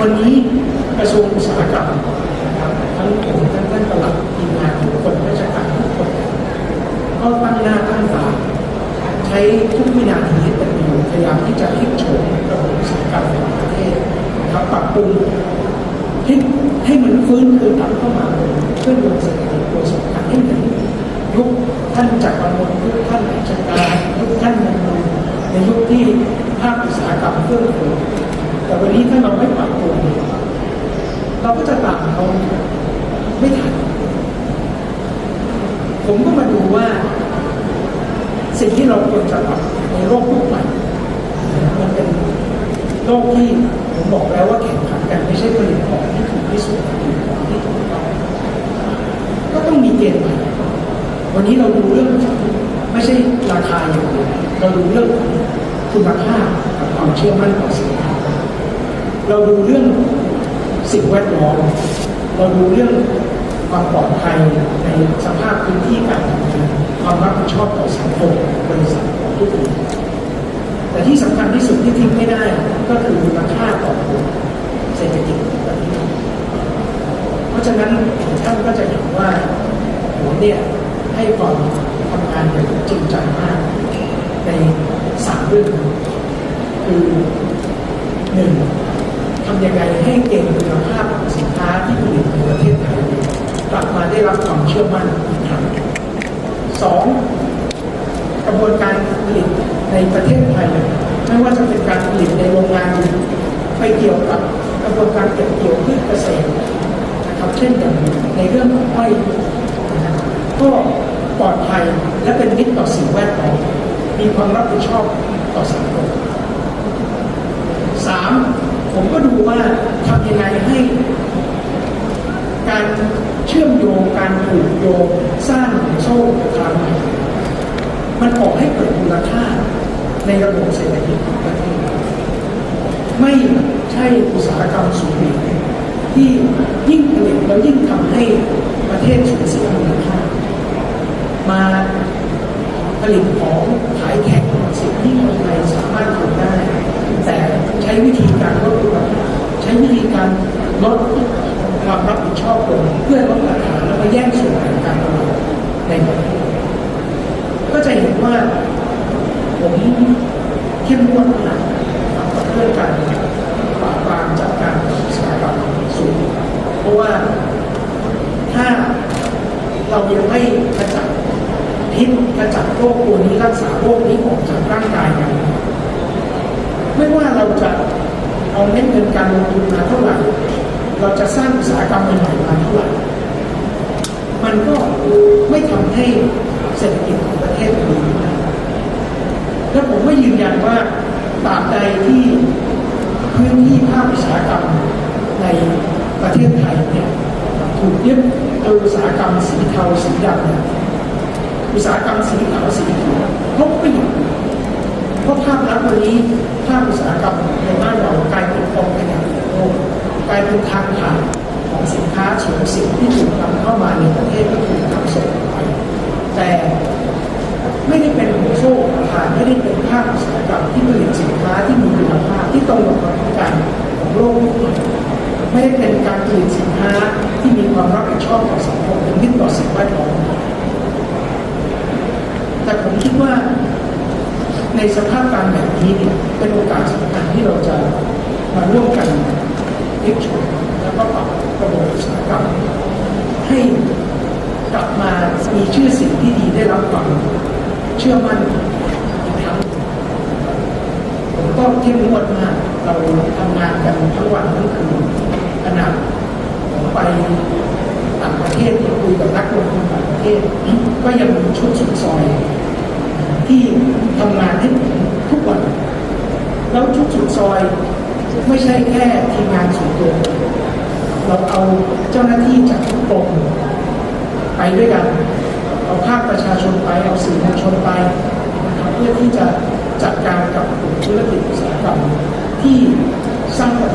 วันนี้กระทรวงอุตสาหกรรมทั้งผมทั้งท่านตลัดทีมงานทุกคนราชการทุกคนก็ตั้งหน้าตั้งตาใช้ทุกวินาทีให้เป็นประโยชน์พยายามที่จะพลิกโฉมระบบอุตสาหกรรมของประเทศนะครับปรับปรุงให้ให้มันฟื้นคืนกลับเข้ามาเป็นเครื่องยนต์เศรษฐกิจโดยสำคัญให้เหมือนยุคท่านจักรวรรดิยุคท่านอัจฉริยะยุคท่านมงคลในยุคที่ภาคอุตสาหกรรมเครื่องฟู แต่วันนี้ถ้าเราไม่ปรับปรุงเราก็จะตามเขาไม่ทัน ผมก็มาดูว่า สิ่งที่เราควรจะปรับในโลกยุคใหม่มันเป็นโลกที่ผมบอกแล้วว่าแข่งขันกันไม่ใช่ผลิตของที่ถูกที่สุดผลิตของที่ถูกต้องก็ต้องมีเกณฑ์ใหม่วันนี้เราดูเรื่องไม่ใช่ราคาอย่างเดียวเราดูเรื่องของคุณภาพกับความเชื่อมั่นต่อสินค้า เราดูเรื่องสิ่งแวดล้อมเราดูเรื่องความปลอดภัยในสภาพพื้นที่การทำงานความรับผิดชอบต่อสังคมบริษัทของทุกคนแต่ที่สำคัญที่สุดที่ทิ้งไม่ได้ก็คือมูลค่าต่อคนเศรษฐกิจของประเทศเพราะฉะนั้นท่านก็จะเห็นว่าผมเนี่ยให้ความทำงานอย่างจริงจังมาก ในสามเรื่องคือหนึ่ง ทำยังไงให้เก่งคุณภาพของสินค้าที่ผลิตในประเทศไทยกลับมาได้รับความเชื่อมั่นอีกครั้งสองกระบวนการผลิตในประเทศไทยไม่ว่าจะเป็นการผลิตในโรงงานไปเกี่ยวกับกระบวนการเก็บเกี่ยวพืชเกษตรนะครับเช่นอย่างในเรื่องของอ้อยก็ปลอดภัยและเป็นมิตรต่อสิ่งแวดล้อมมีความรับผิดชอบต่อสังคม ผมก็ดูว่าทำยังไงให้การเชื่อมโยงการผูกโยงสร้างโซ่ทางใหม่มันออกให้เกิดมูลค่าในระบบเศรษฐกิจของประเทศไม่ใช่อุตสาหกรรมสูงบินที่ยิ่งผลิตแล้วยิ่งทำให้ประเทศสูญเสียมูลค่ามาผลิตของขายแข่งสิ่งที่คนไทยสามารถทำได้ แต่ใช้วิธีการลดคุณภาพใช้ วิธีการลดความรับผิดชอบลงเพื่อลดราคาแล้วก็แย่งส่วนแบ่งการตลาดในประเทศก็จะเห็นว่าผมเข้มงวดมากนะครับกับเรื่องการปราบปรามจัดการอุตสาหกรรสูงเพราะว่าถ้าเรายังไม่กระจัดพิษกระจัดโรคตัวนี้รักษาโรคนี้ออกจากร่างกายกันไม่ว่าเราจะ เอาเม็ดเงินการลงทุนมาเท่าไหร่ เราจะสร้างอุตสาหกรรมใหม่ๆมาเท่าไหร่ มันก็ไม่ทำให้เศรษฐกิจของประเทศดีนได้และผมไม่ยืนยันว่าตราบใดที่พื้นที่ภาคอุตสาหกรรมในประเทศไทยเนี่ยถูกยึดโดยอุตสาหกรรมสีเทาสีดำเนี่ยอุตสาหกรรมสีขาวสีเขียวเขาก็ไม่อยู่ เพราะภาพลักษณ์วันนี้ภาคอุตสาหกรรมในบ้านเรากลายเป็นกองขยะของโลกกลายเป็นทางผ่านของสินค้าเฉียสิ่งที่ถูกนำเข้ามาในประเทศก็ถูกนำส่งออกไปแต่ไม่ได้เป็นหัวโซ่ผ่านไม่ได้เป็นภาคอุตสาหกรรมที่ผลิตสินค้าที่มีคุณภาพที่ตรงกับความต้องการของโลกทุกคนไม่ได้เป็นการผลิตสินค้าที่มีความรับผิดชอบต่อสังคมเป็นมิตรต่อสิ่งแวดล้อมแต่ผมคิดว่า ใน สภาพการแบบนี้เนี่ยเป็นโอกาสสำคัญที่เราจะมาร่วมกันพลิกโฉมแล้วก็ปรับระบบอุตสาหกรรมให้กลับมามีชื่อเสียงที่ดีได้รับความเชื่อมั่นอีกครั้งผมก็เข้มงวดมากเราทำงานกันทั้งวันทั้งคืนขนาดผมไปต่างประเทศไปคุยกับนักลงทุนต่างประเทศ ก็ยังมีชุดสุดซอย ที่ทำงาน ชุดซอย ไม่ใช่แค่ทีมงานส่วนตัวเราเอาเจ้าหน้าที่จากทุกกรมไปด้วยกัน เอาภาคประชาชนไป เอาสื่อมวลชนไปเพื่อที่จะจัดการกับธุรกิจอุตสาหกรรมที่สร้างปัญ